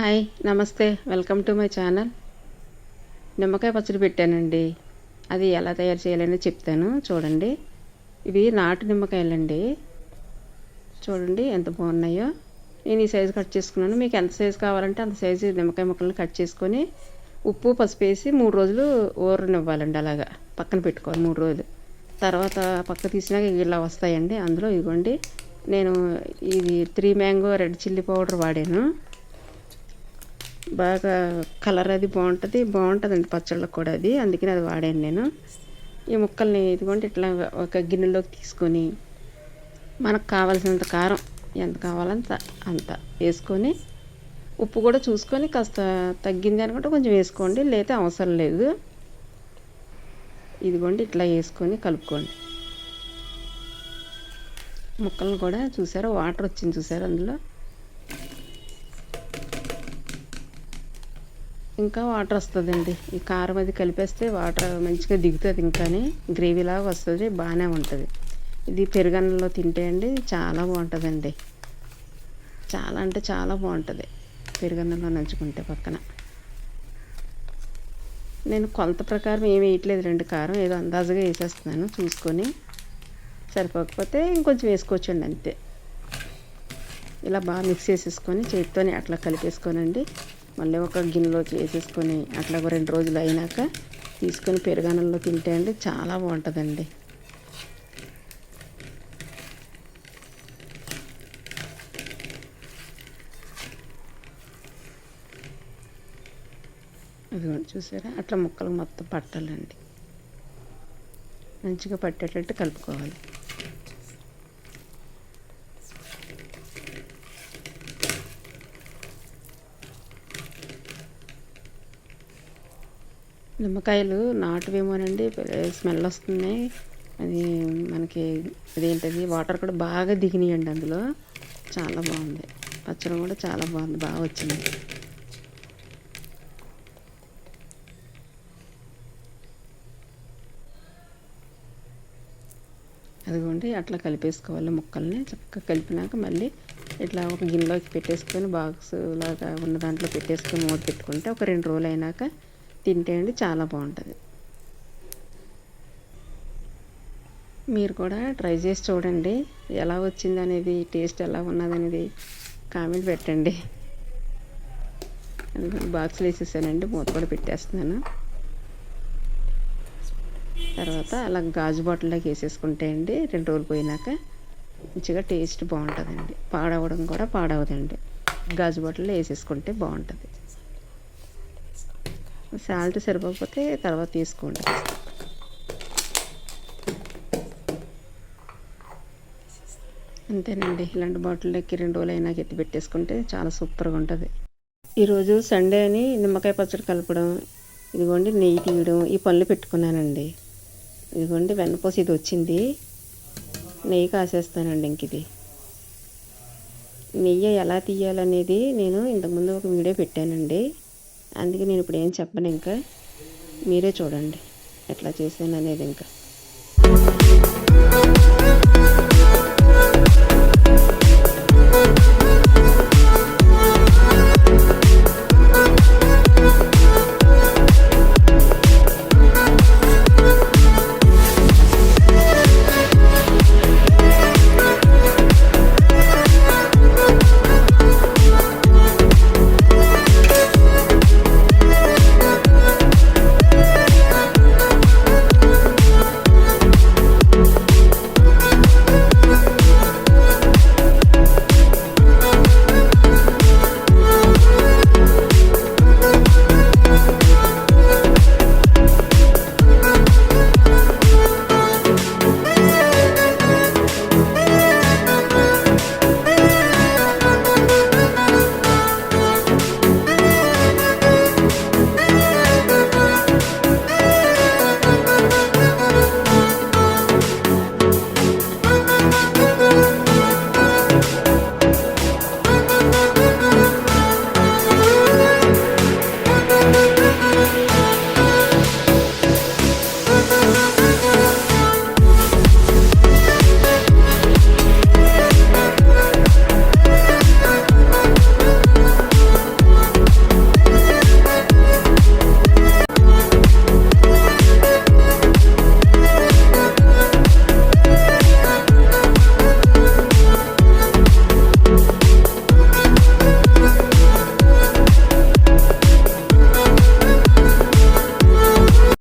Hi namaste. Welcome to my channel. నిమ్మకాయ పచ్చడి పెట్టానండి. అది ఎలా తయారు చేయాలని చెప్తాను. చూడండి. ఇవి నాటు నిమ్మకాయలండి. చూడండి ఎంత బాగున్నాయో. నేను ఈ సైజు కట్ చేసుకున్నాను. మీకు ఎంత సైజు కావాలంటే అంత సైజు నిమ్మకాయ ముక్కలను కట్ చేసుకొని ఉప్పు పసుపు వేసి మూడు రోజులు ఊరనివ్వాలండి అలాగా. పక్కన పెట్టుకోవాలి మూడు రోజులు. తర్వాత పక్క తీసినాక ఇలా వస్తాయండి. అందులో ఇదిగోండి నేను ఇది three mango red chilli powder వాడాను. బాగా కలర్ అది బాగుంటుంది. బాగుంటుందండి పచ్చళ్ళకు కూడా అది. అందుకని అది వాడాను నేను. ఈ ముక్కల్ని ఇదిగోండి ఇట్లా ఒక గిన్నెలోకి తీసుకొని మనకు కావాల్సినంత కారం ఎంత కావాలంత అంత వేసుకొని ఉప్పు కూడా చూసుకొని కాస్త తగ్గింది అనుకుంటే కొంచెం వేసుకోండి లేతే అవసరం లేదు. ఇదిగోండి ఇట్లా వేసుకొని కలుపుకోండి. ముక్కలను కూడా చూసారా? వాటర్ వచ్చింది చూసారా అందులో? ఇంకా వాటర్ వస్తుందండి. ఈ కారం అది కలిపేస్తే వాటర్ మంచిగా దిగుతుంది ఇంకానే గ్రేవీలాగా వస్తుంది బాగానే ఉంటుంది. ఇది పెరుగన్నంలో తింటే అండి చాలా బాగుంటుందండి. చాలా అంటే చాలా బాగుంటుంది. పెరుగన్నంలో నంచుకుంటే పక్కన. నేను కొలత ప్రకారం ఏమి వేయట్లేదు రెండు కారం ఏదో అందాజుగా వేసేస్తున్నాను చూసుకొని. సరిపోకపోతే ఇంకొంచెం వేసుకోవచ్చండి అంతే. ఇలా బాగా మిక్స్ చేసేసుకొని చేతితోనే అట్లా కలిపేసుకోనండి. మళ్ళీ ఒక గిన్నెలోకి వేసేసుకొని అట్లా ఒక రెండు రోజులు అయినాక తీసుకొని పెరుగన్నంలో తింటే అండి చాలా బాగుంటుందండి. అదిగోండి చూసారా? అట్లా ముక్కలు మొత్తం పట్టాలండి. మంచిగా పట్టేటట్టు కలుపుకోవాలి. నిమ్మకాయలు నాటువేమోనండి స్మెల్ వస్తున్నాయి. అది మనకి అదేంటది వాటర్ కూడా బాగా దిగినాయండి అందులో. చాలా బాగుంది. పచ్చడి కూడా చాలా బాగుంది బాగా వచ్చింది. అదిగోండి అట్లా కలిపేసుకోవాలి ముక్కల్ని. చక్కగా కలిపినాక మళ్ళీ ఇట్లా ఒక గిన్నెలోకి పెట్టేసుకొని బాక్స్ లాగా ఉన్న దాంట్లో పెట్టేసుకొని మూత పెట్టుకుంటే ఒక రెండు రోజులు అయినాక తింటే అండి చాలా బాగుంటుంది. మీరు కూడా ట్రై చేసి చూడండి ఎలా వచ్చింది అనేది టేస్ట్ ఎలా ఉన్నది అనేది కామెంట్ పెట్టండి. బాక్స్లో వేసేసానండి మూత కూడా పెట్టేస్తున్నాను. తర్వాత అలా గాజు బాటిల్లోకి వేసేసుకుంటే అండి రెండు రోజులు పోయినాక మంచిగా టేస్ట్ బాగుంటుందండి. పాడవడం కూడా పాడవదండి. గాజు బాటిల్లో వేసేసుకుంటే బాగుంటుంది. సాల్ట్ సరిపోకపోతే తర్వాత తీసుకోండి. అంతేనండి. ఇలాంటి బాటిల్లోకి రెండు రోజులు అయినా ఎత్తి పెట్టేసుకుంటే చాలా సూపర్గా ఉంటుంది. ఈరోజు సండే అని నిమ్మకాయ పచ్చడి కలపడం ఇదిగోండి నెయ్యి తీయడం ఈ పనులు పెట్టుకున్నానండి. ఇదిగోండి వెన్నపూస ఇది వచ్చింది. నెయ్యి కాసేస్తానండి ఇంక ఇది. నెయ్యి ఎలా తీయాలనేది నేను ఇంతకుముందు ఒక వీడియో పెట్టానండి. అందుకే నేను ఇప్పుడు ఏం చెప్పను ఇంకా. మీరే చూడండి ఎట్లా చేశాను అనేది ఇంకా.